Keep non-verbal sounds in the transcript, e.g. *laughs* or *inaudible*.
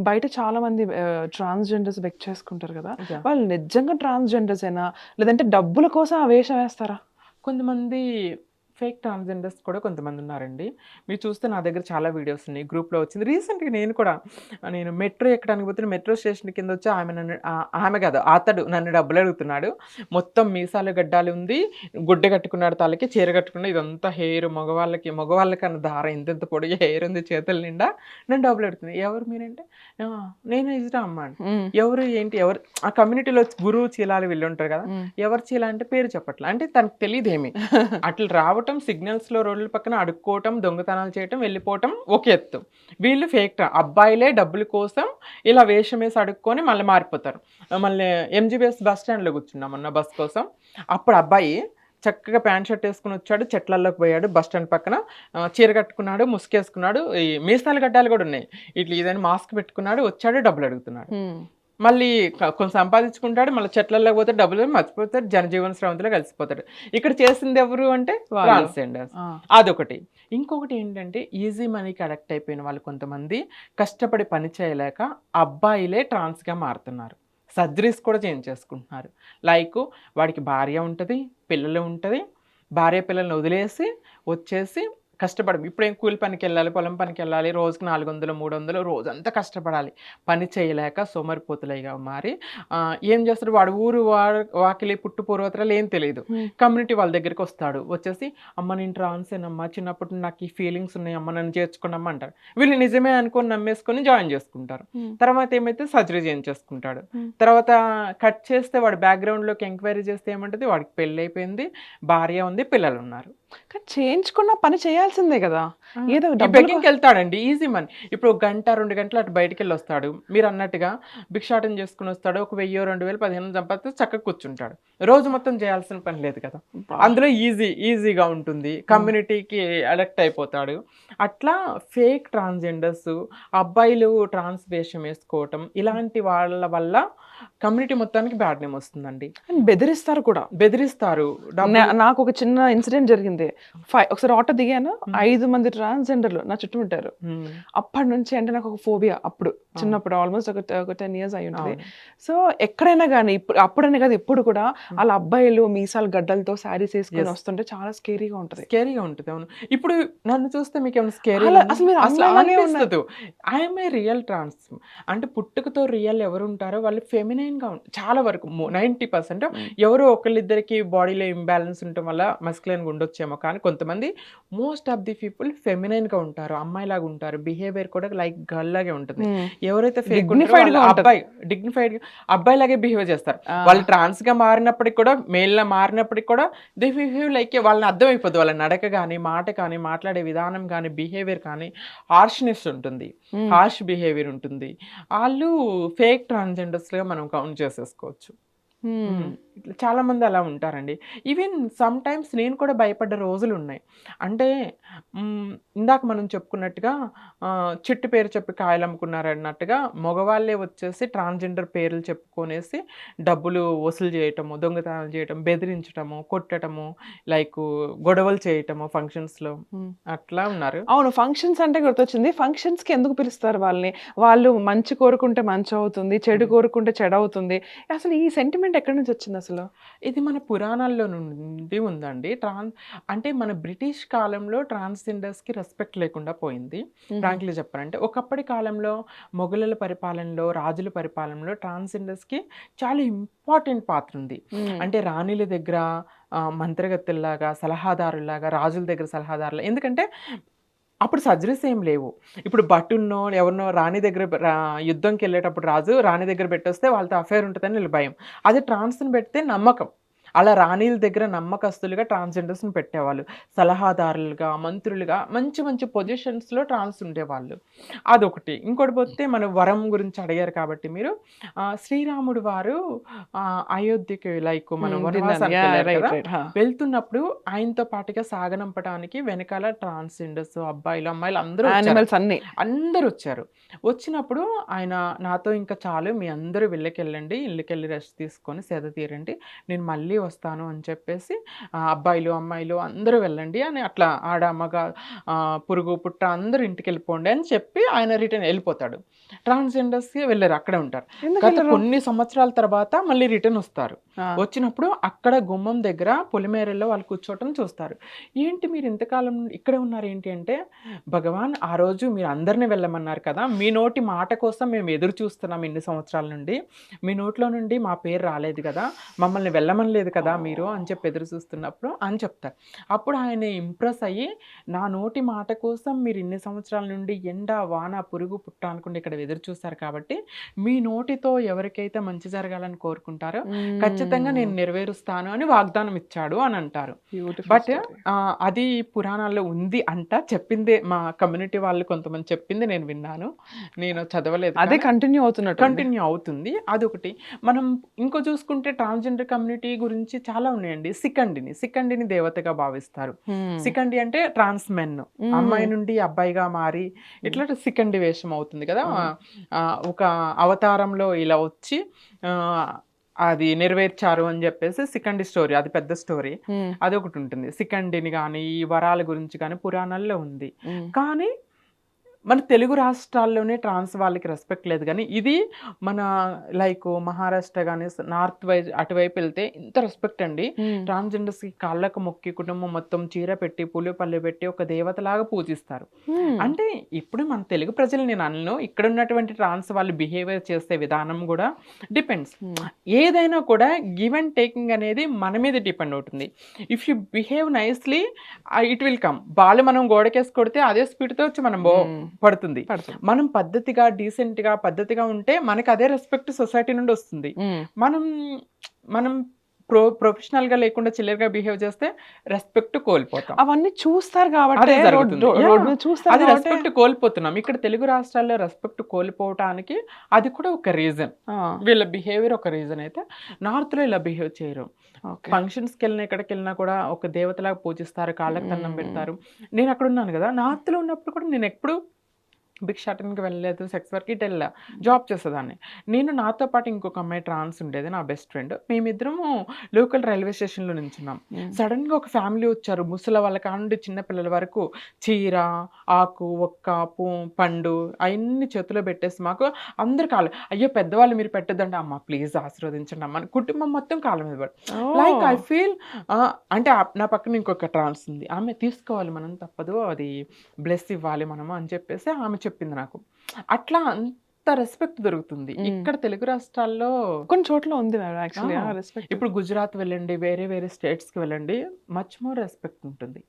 బయట చాలా మంది ట్రాన్స్జెండర్స్ బెక్ చేసుకుంటారు కదా. వాళ్ళు నిజంగా ట్రాన్స్జెండర్స్ అయినా లేదంటే డబ్బుల కోసం ఆ వేషం వేస్తారా? కొంతమంది ఫేక్ ట్రాన్స్జెండర్స్ కూడా కొంతమంది ఉన్నారండి. మీరు చూస్తే నా దగ్గర చాలా వీడియోస్ ఉన్నాయి. గ్రూప్లో వచ్చింది. రీసెంట్గా నేను కూడా నేను మెట్రో ఎక్కడానికి పోతే మెట్రో స్టేషన్ కింద వచ్చి ఆమె నన్ను ఆమె కాదు అతడు నన్ను డబ్బులు అడుగుతున్నాడు. మొత్తం మీసాలు గడ్డాలు ఉంది. గుడ్డ కట్టుకున్నాడు తలకి చీర కట్టుకున్నాడు. ఇదంతా హెయిర్ మగవాళ్ళకి మగవాళ్ళకి అన్న దార ఇంతెంత పొడిగా హెయిర్ ఉంది చేతుల నిండా నన్ను డబ్బులు అడుగుతుంది. ఎవరు మీరంటే? "ఆ, నేను ఇజ్రా అమ్మ ఎవరు ఏంటి? ఎవరు? ఆ కమ్యూనిటీలో గురువు చీలాలు వీళ్ళు ఉంటారు కదా. ఎవరు చీల అంటే పేరు చెప్పట్లే. అంటే తనకు తెలియదు ఏమి *laughs* అట్లా రావటం సిగ్నల్స్ సిగ్నల్స్లో రోడ్ల పక్కన అడుక్కోవటం దొంగతనాలు చేయటం వెళ్ళిపోవటం ఒక ఎత్తు. వీళ్ళు ఫేక్ అబ్బాయిలే డబ్బుల కోసం ఇలా వేషం వేసి అడుక్కొని మళ్ళీ మారిపోతారు. మళ్ళీ ఎంజీబీఎస్ బస్ స్టాండ్లో కూర్చున్నాం మొన్న బస్ కోసం. అప్పుడు అబ్బాయి చక్కగా ప్యాంట్ షర్ట్ వేసుకుని వచ్చాడు చెట్లల్లోకి పోయాడు బస్ స్టాండ్ పక్కన. చీర కట్టుకున్నాడు ముసుకేసుకున్నాడు ఈ మీసాల గడ్డాలు కూడా ఉన్నాయి. ఇట్లా ఏదైనా మాస్క్ పెట్టుకున్నాడు వచ్చాడు డబ్బులు అడుగుతున్నాడు. మళ్ళీ కొంచెం సంపాదించుకుంటాడు మళ్ళీ చెట్లలో పోతే డబ్బులు మర్చిపోతాడు జనజీవన శ్రవంతిలో కలిసిపోతాడు. ఇక్కడ చేసింది ఎవరు అంటే. ట్రాన్స్జెండర్స్ అదొకటి. ఇంకొకటి ఏంటంటే ఈజీ మనీకి అడక్ట్ అయిపోయిన వాళ్ళు కొంతమంది కష్టపడి పని చేయలేక అబ్బాయిలే ట్రాన్స్గా మారుతున్నారు. సర్జరీస్ కూడా చేంజ్ చేసుకుంటున్నారు లైక్ వాడికి భార్య ఉంటుంది పిల్లలు ఉంటుంది భార్య పిల్లల్ని వదిలేసి వచ్చేసి కష్టపడి. ఇప్పుడేం కూలి పనికి వెళ్ళాలి పొలం పనికి వెళ్ళాలి రోజుకి నాలుగు వందలు మూడు వందలు రోజంతా కష్టపడాలి. పని చేయలేక సోమరిపోతులైగా మారి ఏం చేస్తాడు? వాడు ఊరు వాకిలి పుట్టు పూర్వతరాలు ఏం తెలియదు. కమ్యూనిటీ వాళ్ళ దగ్గరికి వస్తాడు. వచ్చేసి అమ్మ నేను ట్రాన్సేనమ్మా చిన్నప్పుడు నాకు ఈ ఫీలింగ్స్ ఉన్నాయి అమ్మ నన్ను చేర్చుకున్నమ్మ అంటారు. వీళ్ళు నిజమే అనుకొని నమ్మేసుకొని జాయిన్ చేసుకుంటారు. తర్వాత ఏమైతే సర్జరీ చేయించేసుకుంటాడు. తర్వాత కట్ చేస్తే వాడు బ్యాక్గ్రౌండ్లోకి ఎంక్వైరీ చేస్తే ఏమంటుంది? వాడికి పెళ్ళి అయిపోయింది భార్య ఉంది పిల్లలు ఉన్నారు కానీ చేయించుకున్న పని చేయాల్సిందే కదా. ఏదో బెగ్గింగ్కి వెళ్తాడండి ఈజీ మనీ. ఇప్పుడు ఒక గంట రెండు గంటలు అటు బయటికి వెళ్ళి వస్తాడు మీరు అన్నట్టుగా భిక్షాటం చేసుకుని వస్తాడు ఒక వెయ్యో రెండు వేలు పదిహేను సంపాదిస్తే చక్కగా కూర్చుంటాడు. రోజు మొత్తం చేయాల్సిన పని లేదు కదా. అందులో ఈజీ ఈజీగా ఉంటుంది. కమ్యూనిటీకి అడక్ట్ అయిపోతాడు. అట్లా ఫేక్ ట్రాన్స్జెండర్స్ అబ్బాయిలు ట్రాన్స్ వేషం వేసుకోవటం ఇలాంటి వాళ్ళ వల్ల కమ్యూనిటీ మొత్తానికి బ్యాడ్ నేమ్ వస్తుందండి. అని బెదిరిస్తారు కూడా. బెదిరిస్తారు. నాకు ఒక చిన్న ఇన్సిడెంట్ జరిగింది. ఫైవ్ ఒకసారి ఆటో దిగాను. ఐదు మంది ట్రాన్స్జెండర్లు నా చుట్టూ ఉంటారు. అప్పటి నుంచి అంటే నాకు ఒక ఫోబియా అప్పుడు చిన్నప్పుడు ఆల్మోస్ట్ ఒక ఒక టెన్ ఇయర్స్ అయి ఉంటుంది. సో ఎక్కడైనా కానీ ఇప్పుడు అప్పుడనే కాదు ఇప్పుడు కూడా వాళ్ళ అబ్బాయిలు మీసాలు గడ్డలతో శారీస్ వేసుకొని. వస్తుంటే చాలా స్కేరీగా ఉంటది. స్కేరీగా ఉంటుంది అవును. ఇప్పుడు నన్ను చూస్తే మీకు ఏమైనా స్కేరీ అసలు మీరు అసలు అలానే అనిపిస్తుంది. ఐఎమ్ ఏ రియల్ ట్రాన్స్ అంటే పుట్టుకతో రియల్ ఎవరు ఉంటారో వాళ్ళు ఫెమినైన్గా ఉంటారు చాలా వరకు నైంటీ పర్సెంట్ ఎవరో ఒకళ్ళిద్దరికి బాడీలో ఇంబ్యాలెన్స్ ఉండటం వల్ల మస్కులైన్ ఉండొచ్చేమో. కానీ కొంతమంది మోస్ట్ ఆఫ్ ది పీపుల్ ఫెమినైన్గా ఉంటారు. అమ్మాయిలాగా ఉంటారు. బిహేవియర్ కూడా లైక్ గర్ల్ లాగే ఉంటుంది. ఎవరైతే ఫేక్గా. అబ్బాయి డిగ్నిఫైడ్ అబ్బాయి లాగే బిహేవ్ చేస్తారు. వాళ్ళు ట్రాన్స్గా మారినప్పటికి కూడా మేల్ లా మారినప్పటికి కూడా దే బిహేవ్ లైక్ వాళ్ళని అర్థమైపోద్ది. వాళ్ళ నడక కానీ మాట కానీ మాట్లాడే విధానం కానీ బిహేవియర్ కానీ హార్ష్నెస్ ఉంటుంది. హార్ష్ బిహేవియర్ ఉంటుంది. వాళ్ళు ఫేక్ ట్రాన్స్జెండర్స్గా మనం కౌంట్ చేసేసుకోవచ్చు. ఇట్లా చాలా మంది అలా ఉంటారండి. ఈవెన్ సమ్ టైమ్స్ నేను కూడా భయపడ్డ రోజులు ఉన్నాయి. అంటే ఇందాక మనం చెప్పుకున్నట్టుగా చెట్టు పేరు చెప్పి కాయలు అమ్ముకున్నారు అన్నట్టుగా మగవాళ్ళే వచ్చేసి ట్రాన్స్జెండర్ పేర్లు చెప్పుకొనేసి డబ్బులు వసూలు చేయటము దొంగతనాలు చేయటం బెదిరించటము కొట్టటము లైక్ గొడవలు చేయటము ఫంక్షన్స్లో. అట్లా ఉన్నారు. అవును ఫంక్షన్స్ అంటే గుర్తొచ్చింది. ఫంక్షన్స్కి ఎందుకు పిలుస్తారు వాళ్ళని? వాళ్ళు మంచి కోరుకుంటే మంచి అవుతుంది చెడు కోరుకుంటే చెడు అవుతుంది అసలు ఈ సెంటిమెంట్ ఎక్కడి నుంచి వచ్చింది అసలు? ఇది మన పురాణాల్లో నుండి ఉందండి. ట్రాన్స్ అంటే మన బ్రిటిష్ కాలంలో ట్రాన్స్జెండర్స్కి రెస్పెక్ట్ లేకుండా పోయింది. ఫ్రాంక్లీ చెప్పాలంటే ఒకప్పటి కాలంలో మొఘలుల పరిపాలనలో రాజుల పరిపాలనలో ట్రాన్స్జెండర్స్కి చాలా ఇంపార్టెంట్ పాత్ర ఉంది. అంటే రాణిల దగ్గర మంత్రగతుల్లాగా సలహాదారులాగా రాజుల దగ్గర సలహాదారులు ఎందుకంటే అప్పుడు సర్జరీస్ ఏం లేవు. ఇప్పుడు బట్టున్నో ఎవరినో రాణి దగ్గర యుద్ధంకి వెళ్ళేటప్పుడు రాజు రాణి దగ్గర పెట్టొస్తే వాళ్ళతో అఫేర్ ఉంటుందని వీళ్ళ భయం. అదే ట్రాన్స్ని పెడితే నమ్మకం. అలా రాణిల దగ్గర నమ్మకస్తులుగా ట్రాన్స్జెండర్స్ని పెట్టేవాళ్ళు. సలహాదారులుగా మంత్రులుగా మంచి మంచి పొజిషన్స్లో ట్రాన్స్ ఉండేవాళ్ళు. అదొకటి. ఇంకోటి పోతే మన వరం గురించి అడిగారు కాబట్టి మీరు శ్రీరాముడు వారు అయోధ్యకి లైక్ మనం వెళ్తున్నప్పుడు ఆయనతో పాటుగా సాగనంపడానికి వెనకాల ట్రాన్స్జెండర్స్ అబ్బాయిలు అమ్మాయిలు అందరూ అన్ని. అందరూ వచ్చారు. వచ్చినప్పుడు ఆయన నాతో ఇంకా చాలు. మీ అందరూ వెళ్ళకెళ్ళండి. ఇళ్ళకెళ్ళి రెస్ట్ తీసుకొని సేద తీరండి. నేను మళ్ళీ వస్తాను అని చెప్పేసి అబ్బాయిలు అమ్మాయిలు అందరూ వెళ్ళండి అని అట్లా ఆడ మగ పురుగు పుట్ట అందరూ ఇంటికి వెళ్ళిపోండి అని చెప్పి ఆయన రిటర్న్ వెళ్ళిపోతాడు. ట్రాన్స్జెండర్స్కి వెళ్ళారు అక్కడే ఉంటారు. గత? కొన్ని సంవత్సరాల తర్వాత మళ్ళీ రిటర్న్ వస్తారు. వచ్చినప్పుడు అక్కడ గుమ్మం దగ్గర పొలిమేరల్లో వాళ్ళు కూర్చోవటం చూస్తారు. ఏంటి మీరు ఇంతకాలం ఇక్కడే ఉన్నారు? ఏంటి అంటే భగవాన్ ఆ రోజు మీరు అందరిని వెళ్ళమన్నారు కదా మీ నోటి మాట కోసం మేము ఎదురు చూస్తున్నాం ఇన్ని సంవత్సరాల నుండి. మీ నోట్లో నుండి మా పేరు రాలేదు కదా మమ్మల్ని వెళ్ళమనలేదు కదా మీరు అని చెప్పి ఎదురు చూస్తున్నప్పుడు అని చెప్తారు. అప్పుడు ఆయన ఇంప్రెస్ అయ్యి నా నోటి మాట కోసం మీరు ఇన్ని సంవత్సరాల నుండి ఎండ వాన పురుగు పుట్ట అనుకుంటే ఇక్కడ ఎదురు చూస్తారు కాబట్టి మీ నోటితో ఎవరికైతే మంచి జరగాలని కోరుకుంటారో ఖచ్చితంగా నేను నెరవేరుస్తాను అని వాగ్దానం ఇచ్చాడు అని అంటారు. బట్. అది పురాణాల్లో ఉంది అంట. చెప్పిందే మా కమ్యూనిటీ వాళ్ళు కొంతమంది చెప్పింది నేను విన్నాను. నేను చదవలేదు అదే కంటిన్యూ అవుతున్నట్టు కంటిన్యూ అవుతుంది. అదొకటి. మనం ఇంకో చూసుకుంటే ట్రాన్స్జెండర్ కమ్యూనిటీ గురించి చాలా ఉన్నాయండి. సికండిని సికండిని దేవతగా భావిస్తారు. సికండి అంటే ట్రాన్స్ మెన్. అమ్మాయి నుండి అబ్బాయిగా మారి ఇట్లా సికండి వేషం అవుతుంది కదా. ఒక అవతారంలో ఇలా వచ్చి అది నెరవేర్చారు అని చెప్పేసి సికండి స్టోరీ అది పెద్ద స్టోరీ. అది ఒకటి ఉంటుంది. సికండిని కానీ ఈ వరాల గురించి కానీ పురాణాల్లో ఉంది. కానీ మన తెలుగు రాష్ట్రాల్లోనే ట్రాన్స్ వాళ్ళకి రెస్పెక్ట్ లేదు కానీ ఇది మన లైక్ మహారాష్ట్ర కానీ నార్త్ వైజ్ అటువైపు వెళ్తే ఇంత రెస్పెక్ట్ అండి. ట్రాన్స్జెండర్స్కి కాళ్ళకు మొక్కి కుటుంబం మొత్తం చీర పెట్టి పులి పల్లె పెట్టి ఒక దేవతలాగా పూజిస్తారు. అంటే ఇప్పుడు మన తెలుగు ప్రజలు నేను అనను ఇక్కడ ఉన్నటువంటి ట్రాన్స్ వాళ్ళు బిహేవియర్ చేసే విధానం కూడా డిపెండ్స్. ఏదైనా కూడా గివ్ అండ్ టేకింగ్ అనేది మన మీద డిపెండ్ అవుతుంది. If you behave nicely it will come. Ball మనం గోడకేసి కొడితే అదే స్పీడ్తో వచ్చి మనం బో- పడుతుంది. మనం పద్ధతిగా డీసెంట్గా పద్ధతిగా ఉంటే మనకి అదే రెస్పెక్ట్ సొసైటీ నుండి వస్తుంది. మనం మనం ప్రో ప్రొఫెషనల్గా లేకుండా చిల్లరగా బిహేవ్ చేస్తే రెస్పెక్ట్ కోల్పోతాం. అవన్నీ చూస్తారు కాబట్టి చూస్తారు అది రెస్పెక్ట్ కోల్పోతున్నాం. ఇక్కడ తెలుగు రాష్ట్రాల్లో రెస్పెక్ట్ కోల్పోవటానికి అది కూడా ఒక రీజన్. వీళ్ళ బిహేవియర్ ఒక రీజన్ అయితే నార్త్లో ఇలా బిహేవ్ చేయరు. okay. ఫంక్షన్స్కి వెళ్ళినా ఎక్కడికి వెళ్ళినా కూడా ఒక దేవతలాగా పూజిస్తారు కాళ్ళకి దండం పెడతారు. నేను అక్కడ ఉన్నాను కదా. నార్త్లో ఉన్నప్పుడు కూడా నేను ఎప్పుడు భిక్షాటనకి వెళ్ళలేదు సెక్స్ వర్క్ ఇటు వెళ్ళా జాబ్ చేసేదాన్ని. నేను నాతో పాటు ఇంకొక అమ్మాయి ట్రాన్స్ ఉండేది నా బెస్ట్ ఫ్రెండ్. మేమిద్దరము లోకల్ రైల్వే స్టేషన్లో నించున్నాం. సడన్గా ఒక ఫ్యామిలీ వచ్చారు ముసల వాళ్ళ కానుండి చిన్న పిల్లల వరకు చీర ఆకు ఒక్క పూ పండు అవన్నీ చేతిలో పెట్టేసి మాకు అందరు కాళ్ళు అయ్యో పెద్దవాళ్ళు మీరు పెట్టద్దండి అమ్మ ప్లీజ్ ఆశీర్వదించండి అమ్మ కుటుంబం మొత్తం కాళ్ళ మీద లైక్ ఐ. ఫీల్ అంటే నా పక్కన ఇంకొక ట్రాన్స్ ఉంది. ఆమె తీసుకోవాలి మనం తప్పదు అది బ్లెస్ ఇవ్వాలి మనము అని చెప్పేసి ఆమె చెప్పింది నాకు. అట్లా అంత రెస్పెక్ట్ దొరుకుతుంది. ఇక్కడ తెలుగు రాష్ట్రాల్లో కొన్ని చోట్ల ఉంది యాక్చువల్లీ. రెస్పెక్ట్ ఇప్పుడు గుజరాత్ వెళ్ళండి వేరే వేరే స్టేట్స్కి వెళ్ళండి మచ్ మోర్ రెస్పెక్ట్ ఉంటుంది.